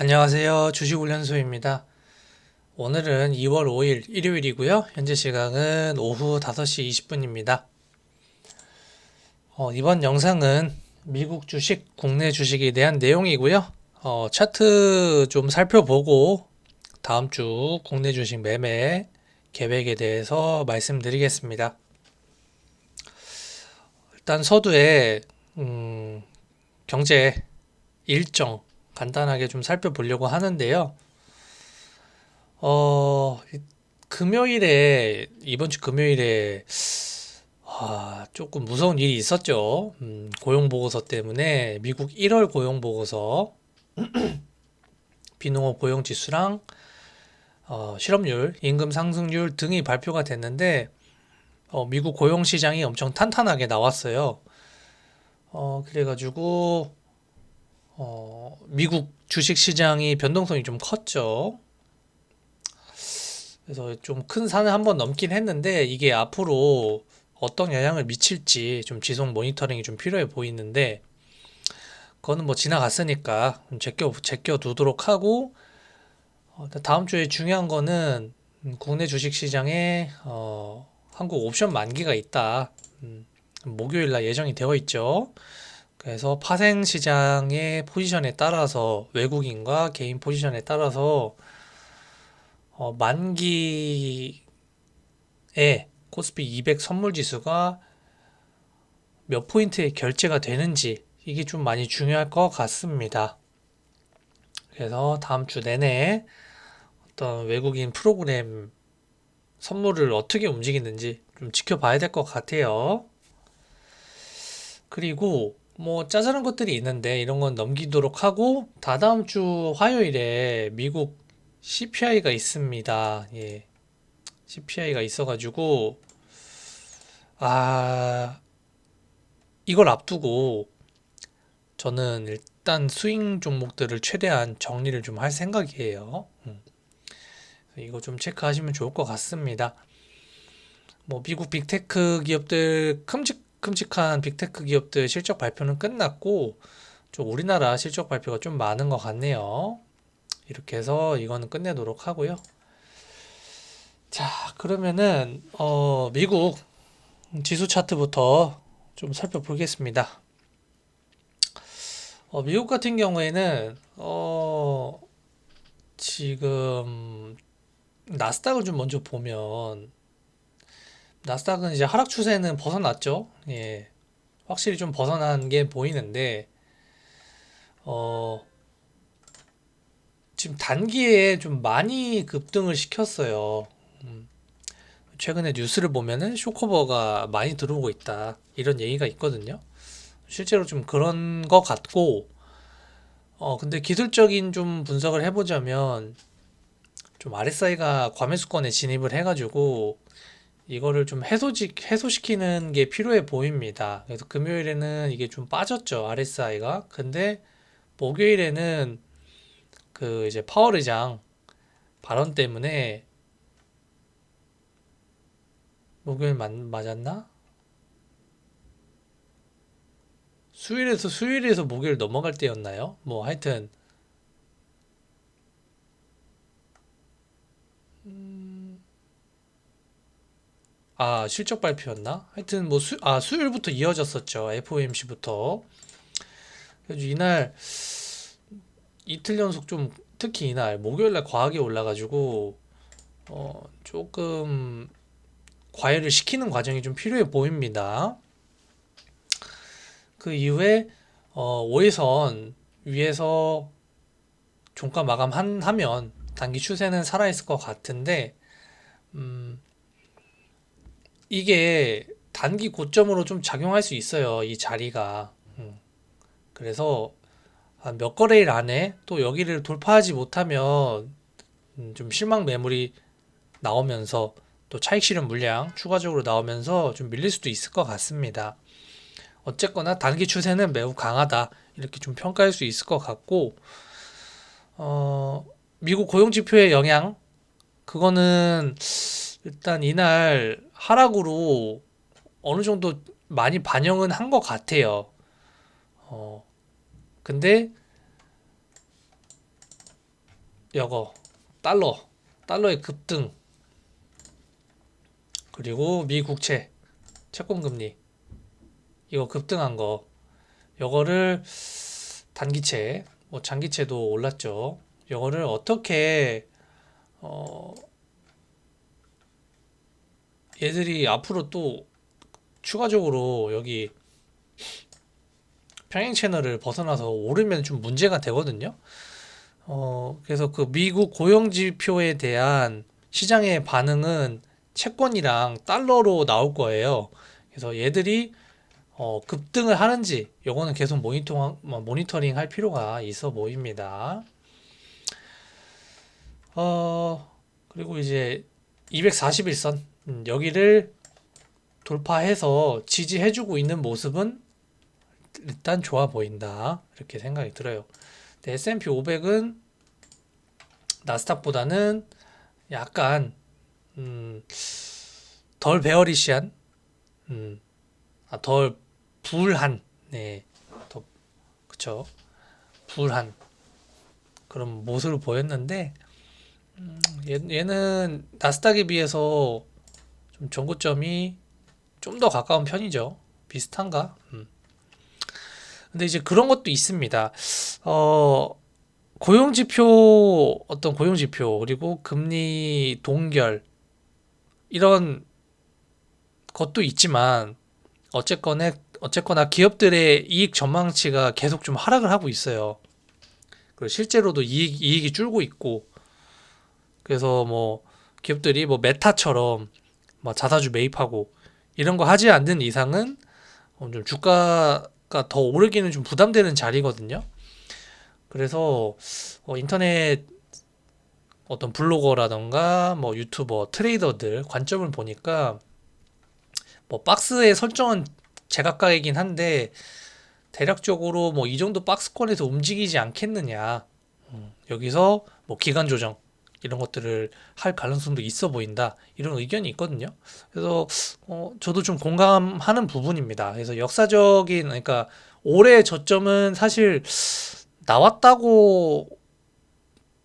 안녕하세요. 주식훈련소입니다. 오늘은 2월 5일 일요일이고요. 현재 시각은 오후 5시 20분입니다. 어, 이번 영상은 미국 주식, 국내 주식에 대한 내용이고요. 어, 차트 좀 살펴보고 다음 주 국내 주식 매매 계획에 대해서 말씀드리겠습니다. 일단 서두에 음, 경제 일정 간단하게 좀 살펴보려고 하는데요. 어, 금요일에, 이번 주 금요일에, 아, 조금 무서운 일이 있었죠. 음, 고용보고서 때문에 미국 1월 고용보고서, 비농업 고용지수랑 어, 실업률, 임금 상승률 등이 발표가 됐는데, 어, 미국 고용시장이 엄청 탄탄하게 나왔어요. 어, 그래가지고, 어, 미국 주식 시장이 변동성이 좀 컸죠. 그래서 좀 큰 산을 한번 넘긴 했는데 이게 앞으로 어떤 영향을 미칠지 좀 지속 모니터링이 좀 필요해 보이는데 그거는 뭐 지나갔으니까 좀 제껴 제껴 두도록 하고 어, 다음 주에 중요한 거는 음, 국내 주식 시장에 어, 한국 옵션 만기가 있다. 음, 목요일 날 예정이 되어 있죠. 그래서 파생 시장의 포지션에 따라서 외국인과 개인 포지션에 따라서 어, 만기에 코스피 200 선물 지수가 몇 포인트에 결제가 되는지 이게 좀 많이 중요할 것 같습니다. 그래서 다음 주 내내 어떤 외국인 프로그램 선물을 어떻게 움직이는지 좀 지켜봐야 될 것 같아요. 그리고 뭐 짜잘한 것들이 있는데 이런 건 넘기도록 하고 다다음 주 화요일에 미국 CPI가 있습니다. 예. CPI가 있어가지고 아 이걸 앞두고 저는 일단 스윙 종목들을 최대한 정리를 좀 할 생각이에요. 음. 이거 좀 체크하시면 좋을 것 같습니다. 뭐 미국 빅테크 기업들 큼직 큼직한 빅테크 기업들 실적 발표는 끝났고 좀 우리나라 실적 발표가 좀 많은 것 같네요. 이렇게 해서 이거는 끝내도록 하고요. 자, 그러면은 어, 미국 지수 차트부터 좀 살펴보겠습니다. 어, 미국 같은 경우에는 어, 지금 나스닥을 좀 먼저 보면 나스닥은 이제 하락 추세는 벗어났죠. 예. 확실히 좀 벗어난 게 보이는데, 어, 지금 단기에 좀 많이 급등을 시켰어요. 음, 최근에 뉴스를 보면은 쇼커버가 많이 들어오고 있다. 이런 얘기가 있거든요. 실제로 좀 그런 것 같고, 어, 근데 기술적인 좀 분석을 해보자면, 좀 RSI가 과매수권에 진입을 해가지고, 이거를 좀 해소직, 해소시키는 게 필요해 보입니다. 그래서 금요일에는 이게 좀 빠졌죠. RSI가. 근데 목요일에는 그 이제 파월 의장 발언 때문에 목요일 맞, 맞았나? 수요일에서 수요일에서 목요일 넘어갈 때였나요? 뭐 하여튼 아, 실적 발표였나? 하여튼 뭐 수, 아, 수요일부터 이어졌었죠. FOMC부터. 그래서 이날 이틀 연속 좀 특히 이날 목요일 날 과하게 올라가지고 어, 조금 과열을 시키는 과정이 좀 필요해 보입니다. 그 이후에 어, 5일선 위에서 종가 마감하면 단기 추세는 살아있을 것 같은데 음, 이게 단기 고점으로 좀 작용할 수 있어요. 이 자리가. 음. 그래서 한 몇 거래일 안에 또 여기를 돌파하지 못하면 음, 좀 실망 매물이 나오면서 또 차익 실현 물량 추가적으로 나오면서 좀 밀릴 수도 있을 것 같습니다. 어쨌거나 단기 추세는 매우 강하다. 이렇게 좀 평가할 수 있을 것 같고, 어, 미국 고용 지표의 영향, 그거는 일단 이날 하락으로 어느 정도 많이 반영은 한 것 같아요. 어, 근데 여거 달러 달러의 급등 그리고 미 국채 채권 금리 이거 급등한 거 요거를 단기채 뭐 장기채도 올랐죠. 요거를 어떻게 어 얘들이 앞으로 또 추가적으로 여기 평행 채널을 벗어나서 오르면 좀 문제가 되거든요. 어, 그래서 그 미국 고용 지표에 대한 시장의 반응은 채권이랑 달러로 나올 거예요. 그래서 얘들이 어, 급등을 하는지 요거는 계속 모니터, 모니터링 할 필요가 있어 보입니다. 어, 그리고 이제 241선 음, 여기를 돌파해서 지지해주고 있는 모습은 일단 좋아 보인다. 이렇게 생각이 들어요. S&P 500은 나스닥보다는 약간 음, 덜 베어리시한, 음, 아, 덜 불한, 네, 더 그쵸, 불한 그런 모습을 보였는데 음, 얘, 얘는 나스닥에 비해서 좀 전고점이 좀 더 가까운 편이죠. 비슷한가? 음. 근데 이제 그런 것도 있습니다. 어, 고용지표, 어떤 고용지표, 그리고 금리 동결, 이런 것도 있지만, 어쨌거나, 어쨌거나 기업들의 이익 전망치가 계속 좀 하락을 하고 있어요. 그리고 실제로도 이익, 이익이 줄고 있고, 그래서 뭐, 기업들이 뭐 메타처럼 뭐 자사주 매입하고, 이런 거 하지 않는 이상은 어, 좀 주가가 더 오르기는 좀 부담되는 자리거든요. 그래서 어, 인터넷 어떤 블로거라던가 뭐 유튜버, 트레이더들 관점을 보니까 뭐 박스의 설정은 제각각이긴 한데 대략적으로 뭐 이 정도 박스권에서 움직이지 않겠느냐. 음, 여기서 뭐 기간 조정 이런 것들을 할 가능성도 있어 보인다. 이런 의견이 있거든요. 그래서 어, 저도 좀 공감하는 부분입니다. 그래서 역사적인 그러니까 올해 저점은 사실 나왔다고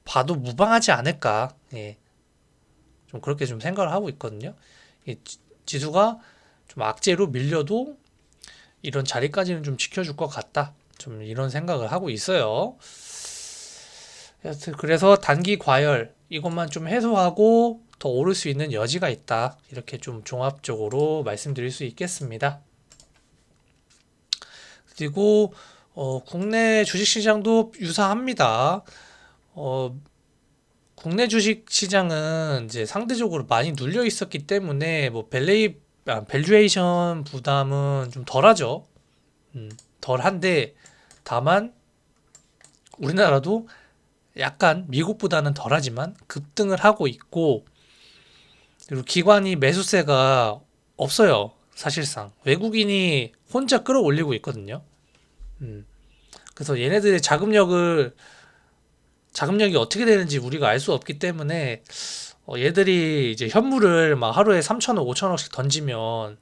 봐도 무방하지 않을까. 예. 좀 그렇게 좀 생각을 하고 있거든요. 이 지- 지수가 좀 악재로 밀려도 이런 자리까지는 좀 지켜줄 것 같다. 좀 이런 생각을 하고 있어요. 그래서 단기 과열 이것만 좀 해소하고 더 오를 수 있는 여지가 있다. 이렇게 좀 종합적으로 말씀드릴 수 있겠습니다. 그리고 어, 국내 주식시장도 유사합니다. 어, 국내 주식시장은 이제 상대적으로 많이 눌려 있었기 때문에 뭐 밸레이 아, 밸류에이션 부담은 좀 덜하죠. 음, 덜한데 다만 우리나라도 약간 미국보다는 덜하지만 급등을 하고 있고 그리고 기관이 매수세가 없어요. 사실상 외국인이 혼자 끌어올리고 있거든요. 음, 그래서 얘네들의 자금력을 자금력이 어떻게 되는지 우리가 알 수 없기 때문에 어, 얘들이 이제 현물을 막 하루에 3천억, 5천억씩 던지면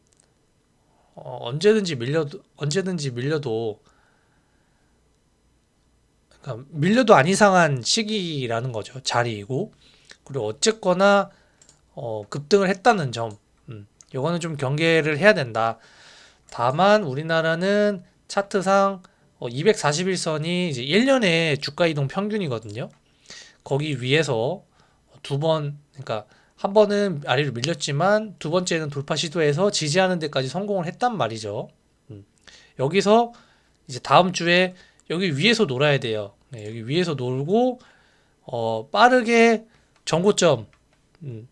어, 언제든지 밀려도 언제든지 밀려도 그러니까 밀려도 안 이상한 시기라는 거죠. 자리이고 그리고 어쨌거나 어, 급등을 했다는 점, 음, 이거는 좀 경계를 해야 된다. 다만 우리나라는 차트상 어, 241선이 이제 1년의 주가 이동 평균이거든요. 거기 위에서 두 번, 그러니까 한 번은 아래로 밀렸지만 두 번째는 돌파 시도해서 지지하는 데까지 성공을 했단 말이죠. 음, 여기서 이제 다음 주에 여기 위에서 놀아야 돼요. 네, 여기 위에서 놀고 어, 빠르게 정고점, 음,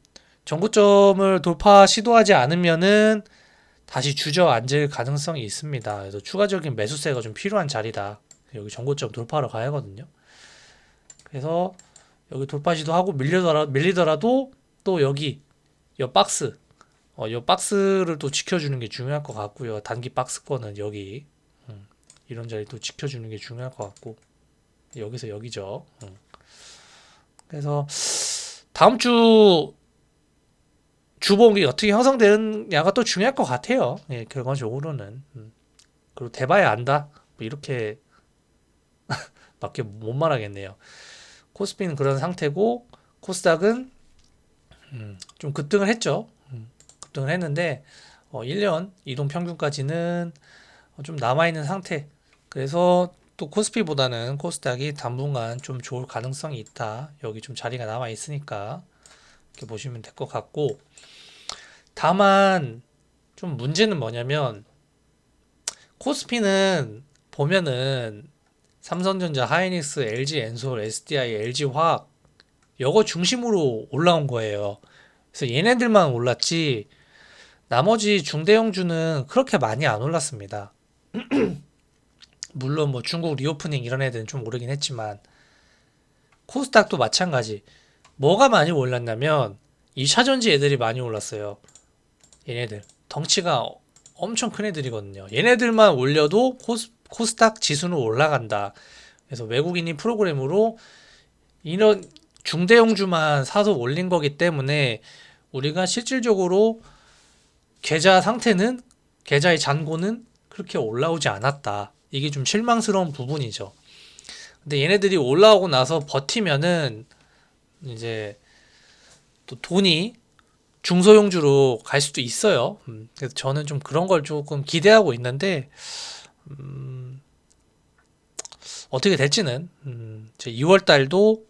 정고점을 돌파 시도하지 않으면은 다시 주저앉을 가능성이 있습니다. 그래서 추가적인 매수세가 좀 필요한 자리다. 여기 정고점 돌파하러 가야 하거든요. 그래서 여기 돌파 시도하고 밀리더라, 밀리더라도 또 여기 이 박스 어, 이 박스를 또 지켜주는 게 중요할 것 같고요. 단기 박스권은 여기 음, 이런 자리 또 지켜주는 게 중요할 것 같고 여기서 여기죠. 음. 그래서 다음 주 주봉이 어떻게 형성되느냐가 또 중요할 것 같아요. 예, 결과적으로는. 음. 그리고 대봐야 안다. 뭐 이렇게 밖에 못 말하겠네요. 코스피는 그런 상태고 코스닥은 음, 좀 급등을 했죠. 음, 급등을 했는데 어, 1년 이동 평균까지는 어, 좀 남아 있는 상태. 그래서 또 코스피보다는 코스닥이 당분간 좀 좋을 가능성이 있다. 여기 좀 자리가 남아 있으니까 이렇게 보시면 될 것 같고 다만 좀 문제는 뭐냐면 코스피는 보면은 삼성전자, 하이닉스, LG 엔솔, SDI, LG 화학 요거 중심으로 올라온 거예요. 그래서 얘네들만 올랐지 나머지 중대형주는 그렇게 많이 안 올랐습니다. 물론 뭐 중국 리오프닝 이런 애들은 좀 오르긴 했지만 코스닥도 마찬가지. 뭐가 많이 올랐냐면 이 차전지 애들이 많이 올랐어요. 얘네들 덩치가 엄청 큰 애들이거든요. 얘네들만 올려도 코스, 코스닥 지수는 올라간다. 그래서 외국인이 프로그램으로 이런 중대형주만 사서 올린 거기 때문에 우리가 실질적으로 계좌 상태는 계좌의 잔고는 그렇게 올라오지 않았다. 이게 좀 실망스러운 부분이죠. 근데 얘네들이 올라오고 나서 버티면은 이제 또 돈이 중소형주로 갈 수도 있어요. 음, 그래서 저는 좀 그런 걸 조금 기대하고 있는데 음, 어떻게 될지는 음, 2월 달도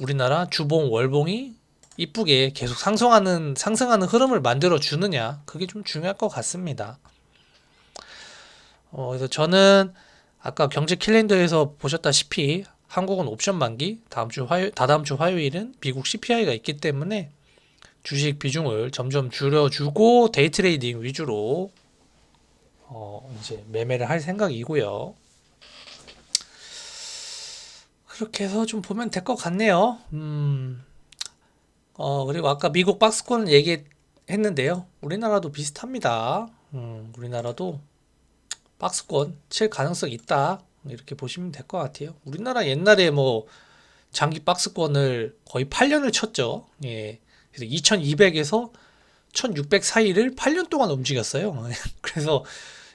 우리나라 주봉 월봉이 이쁘게 계속 상승하는 상승하는 흐름을 만들어 주느냐 그게 좀 중요할 것 같습니다. 어, 그래서 저는 아까 경제 캘린더에서 보셨다시피 한국은 옵션 만기 다음 주 화요 다다음 주 화요일은 미국 CPI가 있기 때문에 주식 비중을 점점 줄여주고 데이 트레이딩 위주로 어, 이제 매매를 할 생각이고요. 그렇게 해서 좀 보면 될 것 같네요. 음, 어, 그리고 아까 미국 박스권 얘기했는데요. 우리나라도 비슷합니다. 음, 우리나라도 박스권 칠 가능성 있다. 이렇게 보시면 될 것 같아요. 우리나라 옛날에 뭐 장기 박스권을 거의 8년을 쳤죠. 예. 그래서 2200에서 1600 사이를 8년 동안 움직였어요. 그래서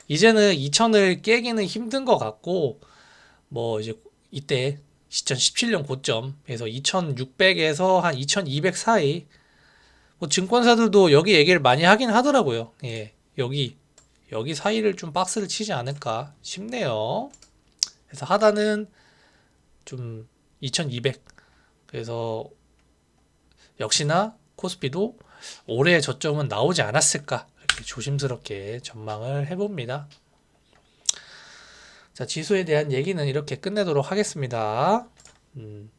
이제는 2000을 깨기는 힘든 것 같고 뭐 이제 이때 2017년 고점에서 2600에서 한 2200 사이 뭐 증권사들도 여기 얘기를 많이 하긴 하더라고요. 예. 여기 여기 사이를 좀 박스를 치지 않을까 싶네요. 그래서 하단은 좀 2200. 그래서 역시나 코스피도 올해 저점은 나오지 않았을까 이렇게 조심스럽게 전망을 해봅니다. 자, 지수에 대한 얘기는 이렇게 끝내도록 하겠습니다. 음.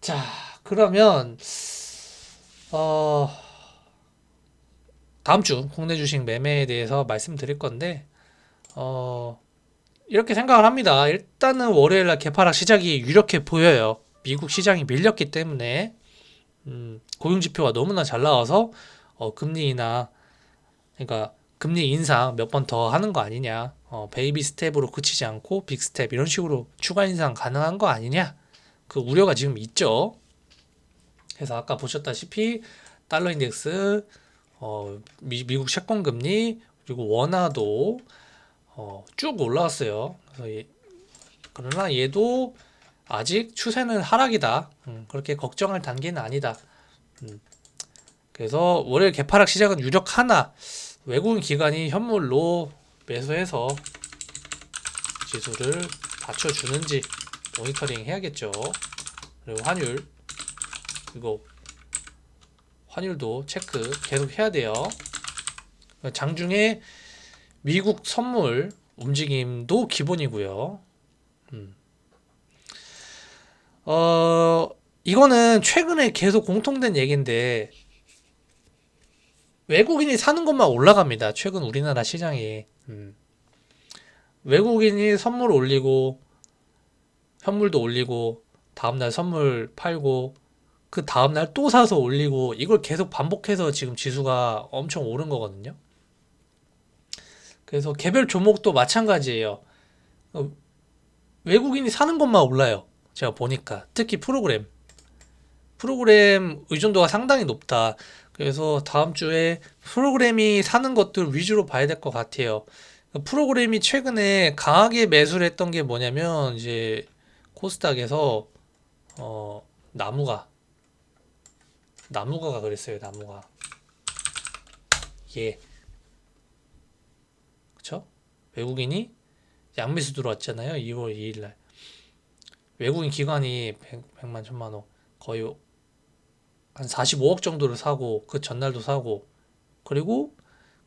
자, 그러면 어, 다음 주 국내 주식 매매에 대해서 말씀드릴 건데 어, 이렇게 생각을 합니다. 일단은 월요일 날 개파락 시작이 유력해 보여요. 미국 시장이 밀렸기 때문에 음, 고용 지표가 너무나 잘 나와서 어, 금리나 그러니까 금리 인상 몇 번 더 하는 거 아니냐 어, 베이비 스텝으로 그치지 않고 빅 스텝 이런 식으로 추가 인상 가능한 거 아니냐 그 우려가 지금 있죠 그래서 아까 보셨다시피 달러 인덱스 어, 미, 미국 채권 금리 그리고 원화도 어, 쭉 올라왔어요 그래서 얘, 그러나 얘도 아직 추세는 하락이다. 음, 그렇게 걱정할 단계는 아니다. 음, 그래서 월요일 개파락 시작은 유력 하나 외국인 기관이 현물로 매수해서 지수를 받쳐주는지 모니터링 해야겠죠. 그리고 환율 그리고 환율도 체크 계속 해야 돼요. 장중에 미국 선물 움직임도 기본이고요. 음. 어, 이거는 최근에 계속 공통된 얘기인데, 외국인이 사는 것만 올라갑니다. 최근 우리나라 시장이. 음. 외국인이 선물 올리고, 현물도 올리고, 다음날 선물 팔고, 그 다음날 또 사서 올리고, 이걸 계속 반복해서 지금 지수가 엄청 오른 거거든요. 그래서 개별 종목도 마찬가지예요. 어, 외국인이 사는 것만 올라요. 제가 보니까 특히 프로그램 프로그램 의존도가 상당히 높다. 그래서 다음 주에 프로그램이 사는 것들 위주로 봐야 될 것 같아요. 프로그램이 최근에 강하게 매수를 했던 게 뭐냐면 이제 코스닥에서 어 나무가 나무가가 그랬어요. 나무가 예 그쵸? 외국인이 양매수 들어왔잖아요. 2월 2일 날 외국인 기관이 100, 100 만 천만 원 거의 한 45억 정도를 사고 그 전날도 사고 그리고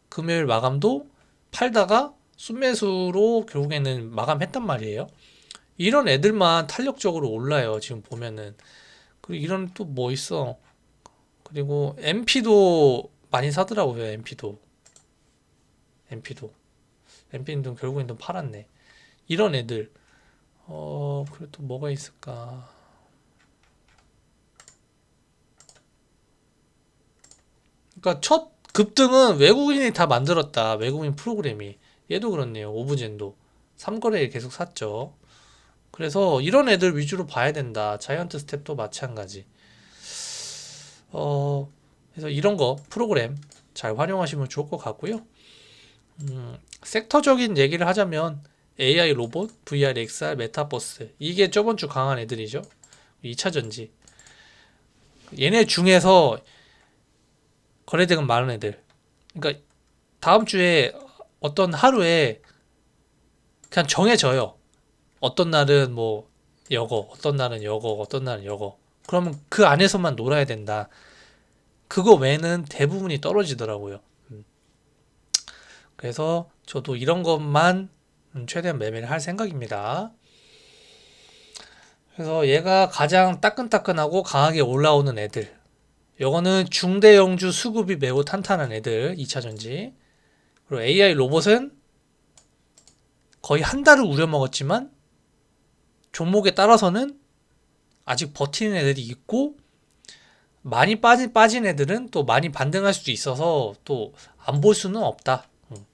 금요일 마감도 팔다가 순매수로 결국에는 마감했단 말이에요. 이런 애들만 탄력적으로 올라요. 지금 보면은. 그리고 이런 또 뭐 있어. 그리고 MP도 많이 사더라고요. MP도. MP도. MP는 결국엔 좀 팔았네. 이런 애들. 어, 그리고 또 뭐가 있을까? 그러니까 첫 급등은 외국인이 다 만들었다. 외국인 프로그램이. 얘도 그렇네요. 오브젠도. 삼거래일 계속 샀죠. 그래서 이런 애들 위주로 봐야 된다. 자이언트 스텝도 마찬가지. 어, 그래서 이런 거 프로그램 잘 활용하시면 좋을 것 같고요. 음, 섹터적인 얘기를 하자면 AI 로봇, VR, XR, 메타버스 이게 저번 주 강한 애들이죠. 2차 전지. 얘네 중에서 거래대금 많은 애들. 그러니까 다음 주에 어떤 하루에 그냥 정해져요. 어떤 날은 뭐 여거, 어떤 날은 여거, 어떤 날은 여거. 그러면 그 안에서만 놀아야 된다. 그거 외에는 대부분이 떨어지더라고요. 음. 그래서 저도 이런 것만 음, 최대한 매매를 할 생각입니다. 그래서 얘가 가장 따끈따끈하고 강하게 올라오는 애들. 요거는 중대형주 수급이 매우 탄탄한 애들 2차 전지. 그리고 AI 로봇은 거의 한 달을 우려먹었지만 종목에 따라서는 아직 버티는 애들이 있고 많이 빠진 빠진 애들은 또 많이 반등할 수도 있어서 또 안 볼 수는 없다. 음.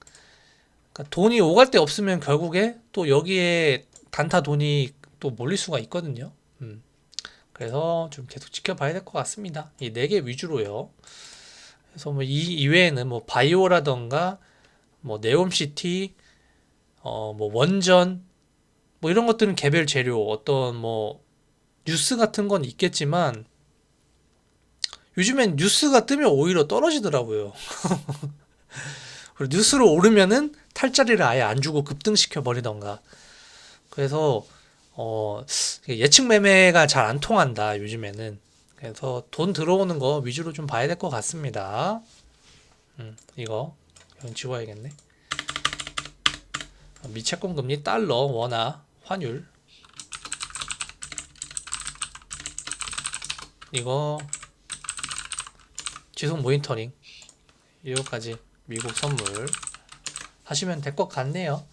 그러니까 돈이 오갈 데 없으면 결국에 또 여기에 단타 돈이 또 몰릴 수가 있거든요. 음. 그래서 좀 계속 지켜봐야 될 것 같습니다. 이 네 개 위주로요. 그래서 뭐 이 이외에는 뭐 바이오라던가 뭐 네옴시티, 어 뭐 원전 뭐 이런 것들은 개별 재료 어떤 뭐 뉴스 같은 건 있겠지만 요즘엔 뉴스가 뜨면 오히려 떨어지더라고요. 뉴스로 오르면은 탈자리를 아예 안 주고 급등시켜 버리던가. 그래서 어 예측 매매가 잘 안 통한다 요즘에는. 그래서 돈 들어오는 거 위주로 좀 봐야 될 것 같습니다. 음, 이거 이건 지워야겠네. 미채권 금리 달러 원화 환율 이거 지속 모니터링 이거까지 미국 선물 하시면 될 것 같네요.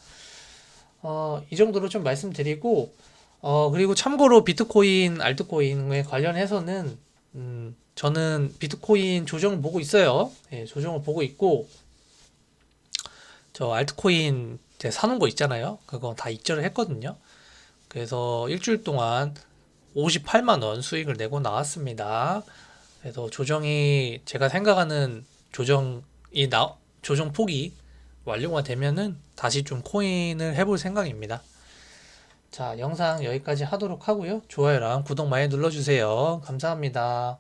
어, 이 정도로 좀 말씀드리고 어, 그리고 참고로 비트코인, 알트코인에 관련해서는 음, 저는 비트코인 조정을 보고 있어요. 예, 조정을 보고 있고 저 알트코인 제 사놓은 거 있잖아요. 그거 다 익절을 했거든요. 그래서 일주일 동안 58만 원 수익을 내고 나왔습니다. 그래서 조정이 제가 생각하는 조정이 나 조정 폭이 완료가 되면은 다시 좀 코인을 해볼 생각입니다. 자, 영상 여기까지 하도록 하고요. 좋아요랑 구독 많이 눌러주세요. 감사합니다.